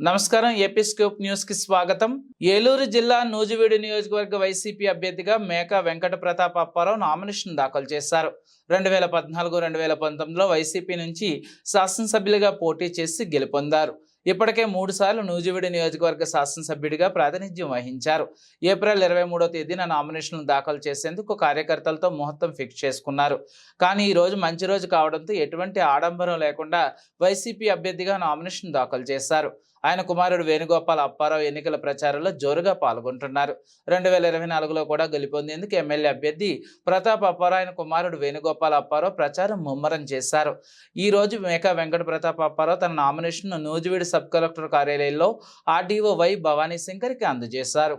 నమస్కారం AP scoop న్యూస్కి స్వాగతం. ఏలూరు జిల్లా నూజివీడు నియోజకవర్గ వైసీపీ అభ్యర్థిగా మేక వెంకట ప్రతాప్ అప్పారావు నామినేషన్ దాఖలు చేశారు. రెండు వేల పద్నాలుగు రెండు వేల పంతొమ్మిదిలో వైసీపీ నుంచి శాసనసభ్యులుగా పోటీ చేసి గెలుపొందారు. ఇప్పటికే మూడు సార్లు నూజివీడు నియోజకవర్గ శాసనసభ్యుడిగా ప్రాతినిధ్యం వహించారు. ఏప్రిల్ ఇరవై మూడో తేదీన నామినేషన్లు దాఖలు చేసేందుకు కార్యకర్తలతో ముహూర్తం ఫిక్స్ చేసుకున్నారు. కానీ ఈ రోజు మంచి రోజు కావడంతో ఎటువంటి ఆడంబరం లేకుండా వైసీపీ అభ్యర్థిగా నామినేషన్ దాఖలు చేశారు. ఆయన కుమారుడు వేణుగోపాల్ అప్పారావు ఎన్నికల ప్రచారంలో జోరుగా పాల్గొంటున్నారు. రెండు వేల ఇరవై నాలుగులో కూడా గెలుపొందేందుకు ఎమ్మెల్యే అభ్యర్థి ప్రతాప్ అప్పారావు ఆయన కుమారుడు వేణుగోపాల్ అప్పారావు ప్రచారం ముమ్మరం చేశారు. ఈ రోజు మేకా వెంకట ప్రతాప్ అప్పారావు తన నామినేషన్ను నూజివీడు సబ్ కలెక్టర్ కార్యాలయంలో ఆర్డీఓ వై భవానీ శంకర్కి అందజేశారు.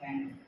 thank you.